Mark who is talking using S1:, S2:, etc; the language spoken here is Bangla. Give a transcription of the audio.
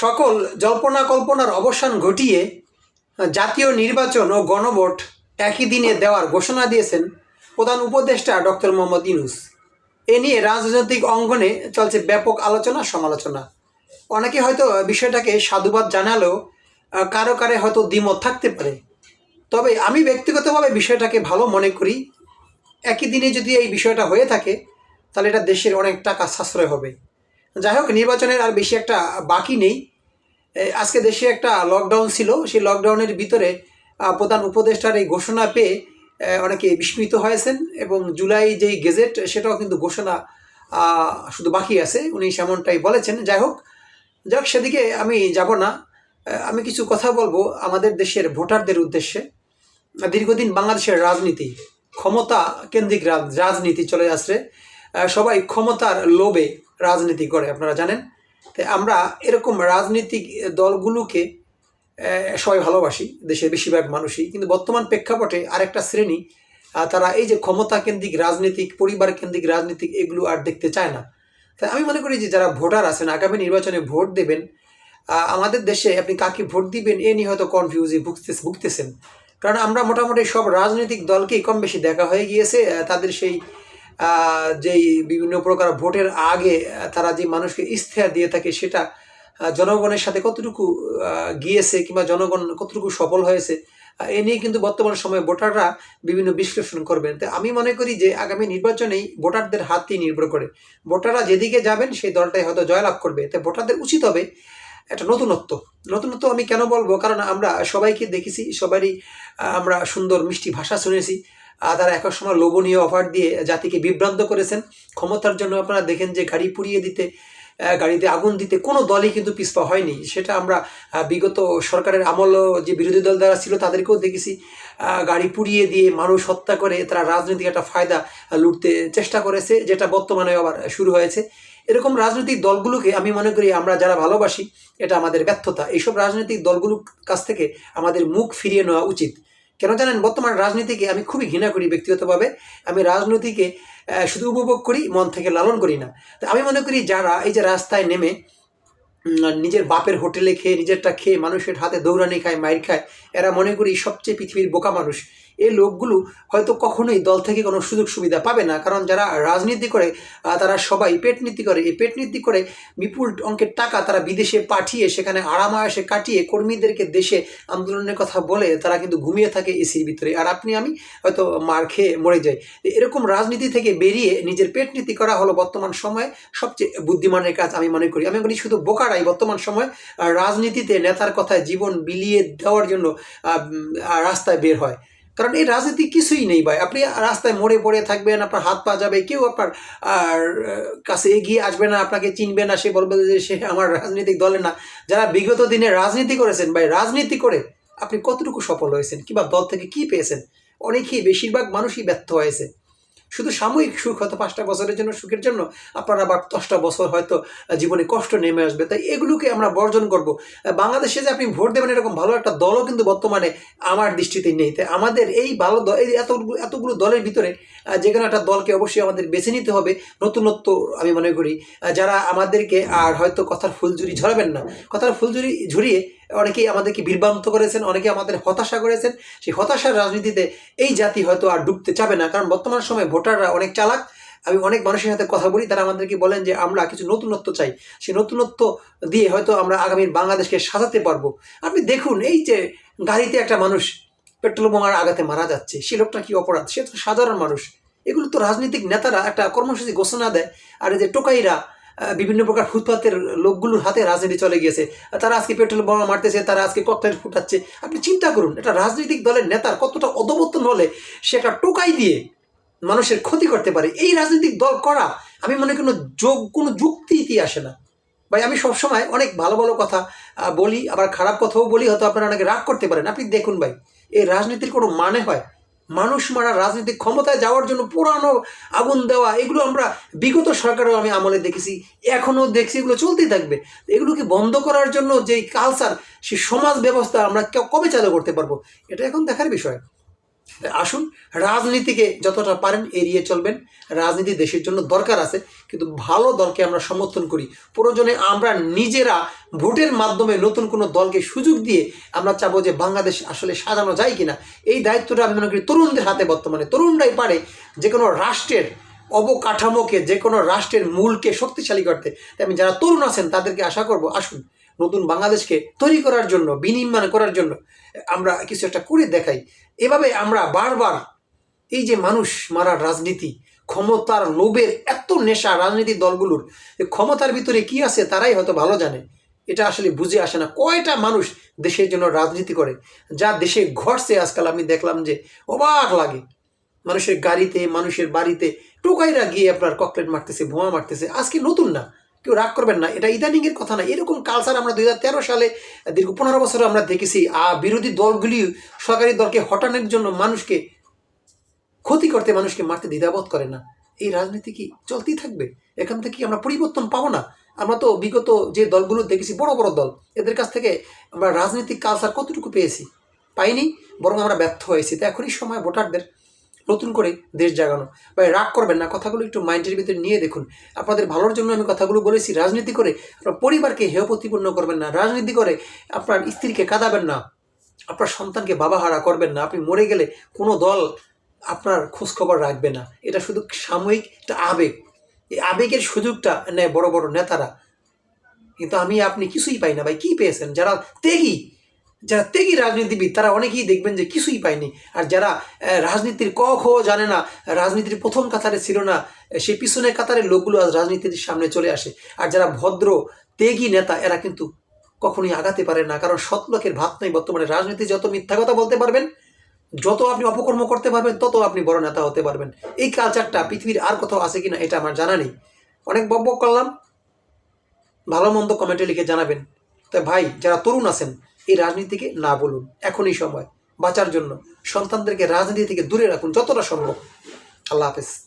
S1: সকল জল্পনা কল্পনার অবসান ঘটিয়ে জাতীয় নির্বাচন ও গণভোট একই দিনে দেওয়ার ঘোষণা দিয়েছেন প্রধান উপদেষ্টা ডক্টর মোহাম্মদ ইউনুস। এ নিয়ে রাজনৈতিক অঙ্গনে চলছে ব্যাপক আলোচনা, সমালোচনা। অনেকে হয়তো বিষয়টাকে সাধুবাদ জানালেও কারও কারে হয়তো দ্বিমত থাকতে পারে। তবে আমি ব্যক্তিগতভাবে বিষয়টাকে ভালো মনে করি। একই দিনে যদি এই বিষয়টা হয়ে থাকে, তাহলে এটা দেশের অনেক টাকা সাশ্রয় হবে। যাই হোক নির্বাচনের আর বেশি একটা বাকি নেই। আজকে দেশে একটা লকডাউন ছিল। সেই লকডাউনের ভিতরে প্রধান উপদেষ্টার এই ঘোষণা পেয়ে অনেকে বিস্মিত হয়েছেন এবং জুলাই যেই গেজেট, সেটাও কিন্তু ঘোষণা শুধু বাকি আছে। উনি সেমনটাই বলেছেন। যাই হোক যাই হোক সেদিকে আমি যাব না। আমি কিছু কথা বলব আমাদের দেশের ভোটারদের উদ্দেশ্যে। দীর্ঘদিন বাংলাদেশের রাজনীতি, ক্ষমতা কেন্দ্রিক রাজ- রাজনীতি চলে আসছে। সবাই ক্ষমতার লোভে রাজনীতি করে, আপনারা জানেন? তাই আমরা এরকম রাজনীতিক দলগুলোকে সবাই ভালোবাসি, দেশের বেশিরভাগ মানুষই, কিন্তু বর্তমান প্রেক্ষাপটে আরেকটা শ্রেণি তারা এই যে ক্ষমতা কেন্দ্রিক রাজনীতিক পরিবার কেন্দ্রিক রাজনীতিক এগুলো আর দেখতে চায় না। তাই আমি মনে করি যে যারা ভোটার আছেন, আগামী নির্বাচনে ভোট দেবেন আমাদের দেশে আপনি কাকে ভোট দিবেন এ নিয়ে হয়তো কনফিউজে ভুগতে ভুগতেছেন। কারণ আমরা মোটামুটি সব রাজনৈতিক দলকেই কম বেশি দেখা হয়ে গিয়েছে তাদের সেই যেই বিভিন্ন প্রকার ভোটের আগে তারা যে মানুষকে ইস্তেহার দিয়ে থাকে সেটা জনগণের সাথে কতটুকু গিয়েছে কিংবা জনগণ কতটুকু সফল হয়েছে এ নিয়ে কিন্তু বর্তমান সময়ে ভোটাররা বিভিন্ন বিশ্লেষণ করবেন। তো আমি মনে করি যে আগামী নির্বাচনেই ভোটারদের হাতেই নির্ভর করে। ভোটাররা যেদিকে যাবেন সেই দলটাই হয়তো জয়লাভ করবে। তো ভোটারদের উচিত হবে একটা নতুনত্ব। নতুনত্ব আমি কেন বলব? কারণ আমরা সবাইকে দেখেছি, সবারই আমরা সুন্দর মিষ্টি ভাষা শুনেছি। তারা এক সময় লোভনীয় অফার দিয়ে জাতিকে বিভ্রান্ত করেছেন। ক্ষমতার জন্য আপনারা দেখেন যে গাড়ি পুড়িয়ে দিতে গাড়িতে আগুন দিতে কোনো দলই কিন্তু পিছপা হয়নি। সেটা আমরা বিগত সরকারের আমল যে বিরোধী দল দ্বারা ছিল তাদেরকেও দেখেছি। গাড়ি পুড়িয়ে দিয়ে মানুষ হত্যা করে তারা রাজনৈতিক একটা ফায়দা লুটতে চেষ্টা করেছে, যেটা বর্তমানে আবার শুরু হয়েছে। এরকম রাজনৈতিক দলগুলোকে আমি মনে করি আমরা যারা ভালোবাসি, এটা আমাদের ব্যর্থতা। এইসব রাজনৈতিক দলগুলোর কাছ থেকে আমাদের মুখ ফিরিয়ে নেওয়া উচিত। কেন জানেন? বর্তমান রাজনীতিকে আমি খুবই ঘৃণা করি ব্যক্তিগতভাবে। আমি রাজনীতিকে শুধু উপভোগ করি, মন থেকে লালন করি না। তো আমি মনে করি যারা এই যে রাস্তায় নেমে নিজের বাপের হোটেলে খেয়ে, নিজেরটা খেয়ে মানুষের হাতে দৌড়ানি খায় মাইর খায়, এরা মনে করি সবচেয়ে পৃথিবীর বোকা মানুষ। এই লোকগুলো হয়তো কখনোই দল থেকে কোনো সুযোগ সুবিধা পাবে না। কারণ যারা রাজনীতি করে তারা সবাই পেট নীতি করে। এই পেট নীতি করে বিপুল অঙ্কের টাকা তারা বিদেশে পাঠিয়ে, সেখানে আরামায়াসে কাটিয়ে কর্মীদেরকে দেশে আন্দোলনের কথা বলে, তারা কিন্তু ঘুমিয়ে থাকে এসির ভিতরে। আর আপনি, আমি হয়তো মার খেয়ে মরে যাই। এরকম রাজনীতি থেকে বেরিয়ে নিজের পেট নীতি করা হলো বর্তমান সময়ে সবচেয়ে বুদ্ধিমানের কাজ আমি মনে করি। আমি বলি শুধু বোকারাই বর্তমান সময় রাজনীতিতে নেতার কথায় জীবন বিলিয়ে দেওয়ার জন্য রাস্তায় বের হয়। কারণ এই রাজনীতি কিছুই নেই ভাই। আপনি রাস্তায় মরে পড়ে থাকবেন, আপনার হাত পা যাবে, কেউ আপনার, আর কাছে এগিয়ে আসবে না, আপনাকে চিনবে না, সে বলবে যে সে আমার রাজনৈতিক দলে না। যারা বিগত দিনে রাজনীতি করেছেন ভাই, রাজনীতি করে আপনি কতটুকু সফল হয়েছেন? কিংবা দল থেকে কি পেয়েছেন? অনেকেই বেশিরভাগ মানুষই ব্যর্থ হয়েছে। শুধু সাময়িক সুখ হয়তো পাঁচটা বছরের জন্য সুখের জন্য আপনার আবার দশটা বছর হয়তো জীবনে কষ্ট নেমে আসবে। তাই এগুলোকে আমরা বর্জন করব। বাংলাদেশে যে আপনি ভোট দেবেন এরকম ভালো একটা দলও কিন্তু বর্তমানে আমার দৃষ্টিতে নেই। তাই আমাদের এই ভালো এই এতগুলো এতগুলো দলের ভিতরে যে কোনো একটা দলকে অবশ্যই আমাদের বেছে নিতে হবে। নতুনত্ব আমি মনে করি যারা আমাদেরকে আর হয়তো কথার ফুলঝুরি ঝরাবেন না। কথার ফুলঝুরি ঝরিয়ে অনেকেই আমাদেরকে বিভ্রান্ত করেছেন অনেকে আমাদের হতাশা করেছেন। সেই হতাশার রাজনীতিতে এই জাতি হয়তো আর ডুবতে চাবে না, কারণ বর্তমান সময়ে ভোটাররা অনেক চালাক। আমি অনেক মানুষের সাথে কথা বলি, তারা আমাদেরকে বলেন যে, আমরা কিছু নতুনত্ব চাই। সেই নতুনত্ব দিয়ে হয়তো আমরা আগামীর বাংলাদেশকে সাজাতে পারব। আপনি দেখুন, এই যে গাড়িতে একটা মানুষ পেট্রোল বোমার আঘাতে মারা যাচ্ছে সে লোকটা কি অপরাধ? সে তো সাধারণ মানুষ। এগুলো তো রাজনৈতিক নেতারা একটা কর্মসূচি ঘোষণা দেয়, আর এই যে টোকাইরা বিভিন্ন প্রকার ফুটপাতের লোকগুলোর হাতে রাজনীতি চলে গিয়েছে। তারা আজকে পেট্রোল বোমা মারতেছে, তারা আজকে ককটেল ফুটাচ্ছে। আপনি চিন্তা করুন এটা রাজনৈতিক দলের নেতার কতটা অধবর্তন হলে সেটা টোকাই দিয়ে মানুষের ক্ষতি করতে পারে? এই রাজনৈতিক দল করা, আমি মনে কোনো যোগ, কোনো যুক্তি ইতি আসে না। ভাই, আমি সবসময় অনেক ভালো ভালো কথা বলি, আবার খারাপ কথাও বলি, হয়তো আপনারা অনেকে রাগ করতে পারেন। আপনি দেখুন ভাই, এই রাজনীতির কোনো মানে হয়? মানুষ মারা রাজনৈতিক ক্ষমতায় যাওয়ার জন্য পুরানো আগুন দেওয়া, এগুলো আমরা বিগত সরকারেও আমি আমলে দেখেছি, এখনও দেখছি, এগুলো চলতেই থাকবে। এগুলোকে বন্ধ করার জন্য যেই কালচার সেই সমাজ ব্যবস্থা আমরা কবে চালু করতে পারব? এটা এখন দেখার বিষয়। আসুন, রাজনীতিকে যতটা পারেন এড়িয়ে চলবেন। রাজনীতি দেশের জন্য দরকার আছে, কিন্তু ভালো দলকে আমরা সমর্থন করি। প্রয়োজনে আমরা নিজেরা ভোটের মাধ্যমে নতুন কোনো দলকে সুযোগ দিয়ে আমরা চাবো যে বাংলাদেশ আসলে সাজানো যায় কিনা। এই দায়িত্বটা আমি মনে করি তরুণদের হাতে বর্তমানে। তরুণরাই পারে যে কোনো রাষ্ট্রের অবকাঠামোকে, যে কোনো রাষ্ট্রের মূলকে শক্তিশালী করতে। আমি যারা তরুণ আছেন তাদেরকে আশা করব, আসুন নতুন বাংলাদেশকে তৈরি করার জন্য, বিনির্মাণ করার জন্য আমরা কিছু একটা করে দেখাই। এভাবে আমরা বারবার এই যে মানুষ মারার রাজনীতি, ক্ষমতার লোভের এত নেশা রাজনীতির দলগুলোর ক্ষমতার ভিতরে কি আছে তারাই হয়তো ভালো জানে। এটা আসলে বুঝে আসে না। কয়টা মানুষ দেশের জন্য রাজনীতি করে? যা দেশে ঘটছে আজকাল আমি দেখলাম যে অবাক লাগে। মানুষের গাড়িতে, মানুষের বাড়িতে টোকাইরা গিয়ে আপনার ককলেট মারতেছে, বোমা মারতেছে। আজকে নতুন না। কেউ রাগ করবেন না, এটা ইদানিংয়ের কথা না। এরকম কালচার আমরা দু হাজার তেরো সালে, দীর্ঘ পনেরো বছরে আমরা দেখেছি আর বিরোধী দলগুলি সরকারি দলকে হটানোর জন্য মানুষকে ক্ষতি করতে, মানুষকে মারতে দ্বিধাবোধ করে না। এই রাজনীতি কি চলতেই থাকবে? এখান থেকে আমরা পরিবর্তন পাবো না? আমরা তো বিগত যে দলগুলো দেখেছি, বড় বড় দল, এদের কাছ থেকে আমরা রাজনৈতিক কালচার কতটুকু পেয়েছি? পাইনি, বরং আমরা ব্যর্থ হয়েছি। তো এখনই সময় ভোটারদের নতুন করে দেশ জাগানো। ভাই, রাগ করবেন না, কথাগুলো একটু মাইন্ডের ভিতরে নিয়ে দেখুন। আপনাদের ভালোর জন্য আমি কথাগুলো বলেছি, রাজনীতি করে আপনার পরিবারকে হেয় প্রতিপন্ন করবেন না, রাজনীতি করে আপনার স্ত্রীকে কাঁদাবেন না, আপনার সন্তানকে বাবাহারা করবেন না, আপনি মরে গেলে কোনো দল আপনার খোঁজখবর রাখবে না। এটা শুধু সাময়িক একটা আবেগ। এই আবেগের সুযোগটা নেয় বড় বড় নেতারা। কিন্তু আমি, আপনি কিছুই পাই না, ভাই, কী পেয়েছেন? যারা তেগি যারা তেগি রাজনীতিবিদ, তারা অনেকেই দেখবেন যে কিছুই পায়নি। আর যারা রাজনীতির ক খ জানে না, রাজনীতির প্রথম কাতারে ছিল না সেই পিছনের কাতারের লোকগুলো আজ রাজনীতির সামনে চলে আসে। আর যারা ভদ্র তেগি নেতা, এরা কিন্তু কখনোই আগাতে পারে না। কারণ সৎ লোকের ভাত নেই বর্তমানে রাজনীতি যত মিথ্যা কথা বলতে পারবেন, যত আপনি অপকর্ম করতে পারবেন, তত আপনি বড় নেতা হতে পারবেন। এই কালচারটা পৃথিবীর আর কোথাও আছে কিনা, এটা আমার জানা নেই। অনেক বক করলাম। ভালো মন্দ কমেন্টে লিখে জানাবেন। তো ভাই, যারা তরুণ আছেন এই রাজনীতিকে না বলুন, এখনই সময়, বাঁচার জন্য। সন্তানদেরকে রাজনীতি থেকে দূরে রাখুন, যতটা সম্ভব। আল্লাহ হাফেজ।